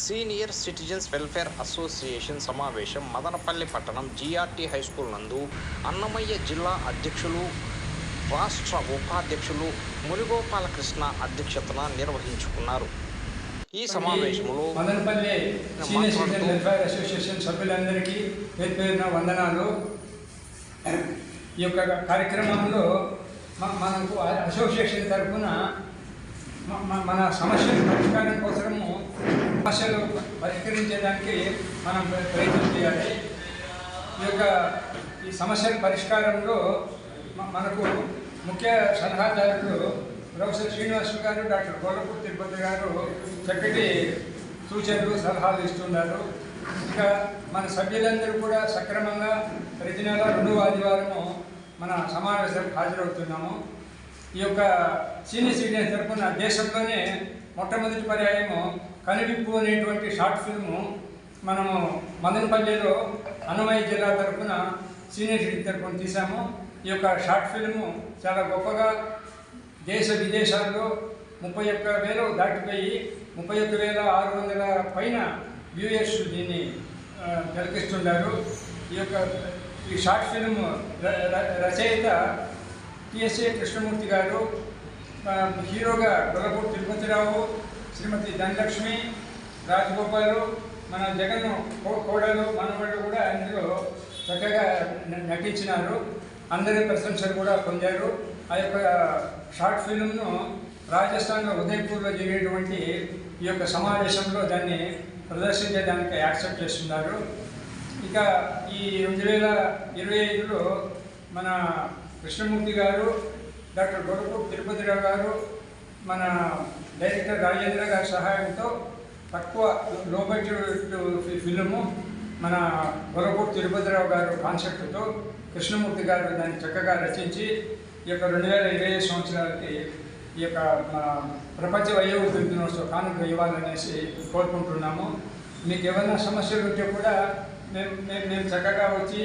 Senior citizens welfare association సమావేశం మదనపల్లి పట్టణం GRT high school నందు అన్నమయ్య జిల్లా అధ్యక్షులు రాష్ట్ర ఉపాధ్యక్షులు మునిగోపాలకృష్ణ అధ్యక్షతన నిర్వహించుకున్నారు. ఈ సమావేశంలో Madanapalle senior citizen welfare association సభ్యులందరికీ పేరు పేరున వందనాలు. ఈ యొక్క కార్యక్రమంలో మనకు అసోసియేషన్ తరఫున మన సమస్యల పరిష్కారం కోసము సమస్యలు పరిష్కరించేదానికి మనం ప్రయత్నం చేయాలి. ఈ యొక్క ఈ సమస్యల పరిష్కారంలో మనకు ముఖ్య సలహాదారులు ప్రొఫెసర్ శ్రీనివాసు గారు డాక్టర్ గోలపూర్ తిరుపతి గారు చక్కటి సూచనలు సలహాలు ఇస్తున్నారు. ఇంకా మన సభ్యులందరూ కూడా సక్రమంగా ప్రతి నెల రెండవ ఆదివారము మన సమావేశానికి హాజరవుతున్నాము. ఈ యొక్క సీనియర్ సిటిజన్ తరపున దేశంలోనే మొట్టమొదటి పర్యాయము కనువిప్పు అనేటువంటి షార్ట్ ఫిల్ము మనము మదనపల్లిలో అన్నమయ్య జిల్లా తరఫున సీనియర్ సిటీ తరఫున తీసాము. ఈ యొక్క షార్ట్ ఫిల్ము చాలా గొప్పగా దేశ విదేశాల్లో ముప్పై ఒక్క వేలు దాటిపోయి ముప్పై ఒక్క వేల ఆరు వందల పైన వ్యూయర్స్ దీన్ని తిలకిస్తున్నారు ఈ యొక్క ఈ షార్ట్ ఫిల్మ్ రచయిత టిఎస్ఏ కృష్ణమూర్తి గారు హీరోగా గొల్లపూడి తిరుపతిరావు శ్రీమతి ధనలక్ష్మి రాజగోపాలు మన జగన్ కోడలు మనవాళ్ళు కూడా అందులో చక్కగా నటించినారు. అందరి ప్రశంసలు కూడా పొందారు. ఆ యొక్క షార్ట్ ఫిల్మ్ను రాజస్థాన్లో ఉదయపూర్లో జరిగేటువంటి ఈ యొక్క సమావేశంలో దాన్ని ప్రదర్శించడానికి యాక్సెప్ట్ చేస్తున్నారు. ఇక ఈ రెండు వేల ఇరవై ఐదులో మన కృష్ణమూర్తి గారు డాక్టర్ గొడపూర్ తిరుపతిరావు గారు మన డైరెక్టర్ రాజేంద్ర గారి సహాయంతో తక్కువ లో బడ్జెట్ ఫిలిము మన గొడపూర్ తిరుపతిరావు గారు కాన్సెప్ట్తో కృష్ణమూర్తి గారు దాన్ని చక్కగా రచించి ఈ యొక్క రెండు వేల ఇరవై ఐదు సంవత్సరాలకి ఈ యొక్క ప్రపంచ వయోవృద్ధి దినోత్సవ కానుక ఇవ్వాలనేసి కోరుకుంటున్నాము. మీకు ఏమైనా సమస్యలు ఉంటే కూడా మేము మేము మేము చక్కగా వచ్చి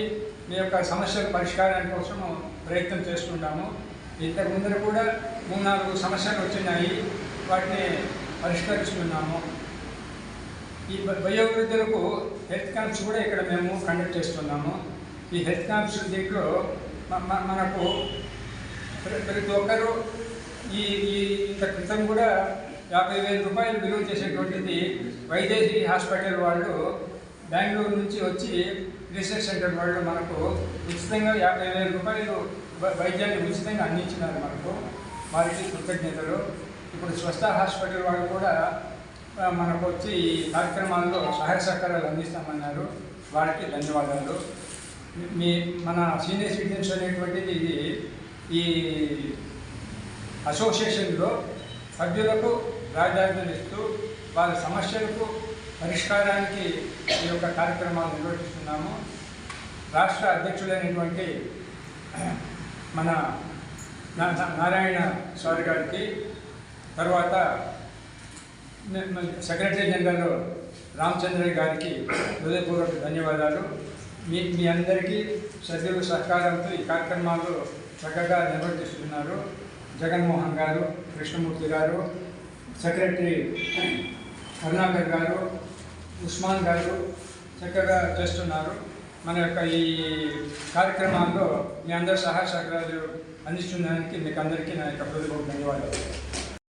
మీ యొక్క సమస్యల పరిష్కారం కోసము ప్రయత్నం చేస్తున్నాము ఇంతకు ముందర కూడా మూడు నాలుగు సమస్యలు వచ్చినాయి. వాటిని పరిష్కరిస్తున్నాము. ఈ వయోవృద్ధులకు హెల్త్ క్యాంప్స్ కూడా ఇక్కడ మేము కండక్ట్ చేస్తున్నాము. ఈ హెల్త్ క్యాంప్స్ దీంట్లో మనకు ప్రతి ఒక్కరూ ఈ ఈ ఇంత క్రితం కూడా యాభై వేల రూపాయలు విలువ చేసేటువంటిది వైదేహి హాస్పిటల్ వాళ్ళు బెంగళూరు నుంచి వచ్చి రీసెర్చ్ సెంటర్ వాళ్ళు మనకు ఉచితంగా యాభై వేల రూపాయలు వైద్యాన్ని ఉచితంగా అందించినారు మనకు. వారికి కృతజ్ఞతలు. ఇప్పుడు స్వస్థ హాస్పిటల్ వాళ్ళు కూడా మనకు వచ్చి ఈ కార్యక్రమాల్లో సహాయ సహకారాలు అందిస్తామన్నారు. వారికి ధన్యవాదాలు. మీ మన సీనియర్ సిటిజన్స్ అనేటువంటిది ఇది ఈ అసోసియేషన్లో సభ్యులకు ప్రాధాన్యత ఇస్తూ వారి సమస్యలకు పరిష్కారానికి ఈ యొక్క కార్యక్రమాలు నిర్వహిస్తున్నాము. రాష్ట్ర అధ్యక్షుడైనటువంటి మన నా- నారాయణ సార్ గారికి తర్వాత సెక్రటరీ జనరల్ రామచంద్ర గారికి హృదయపూర్వక ధన్యవాదాలు. మీ మీ అందరికీ సభ్యుల సహకారంతో ఈ కార్యక్రమాలు చక్కగా నిర్వర్తిస్తున్నారు. జగన్మోహన్ గారు కృష్ణమూర్తి గారు సెక్రటరీ కరుణాకర్ గారు ఉస్మాన్ గారు చక్కగా చేస్తున్నారు. మన యొక్క ఈ కార్యక్రమాల్లో మీ అందరి సహాయ సహకారాలు అందిస్తున్నందుకు మీకు అందరికీ నా యొక్క హృదయపూర్వక ధన్యవాదాలు.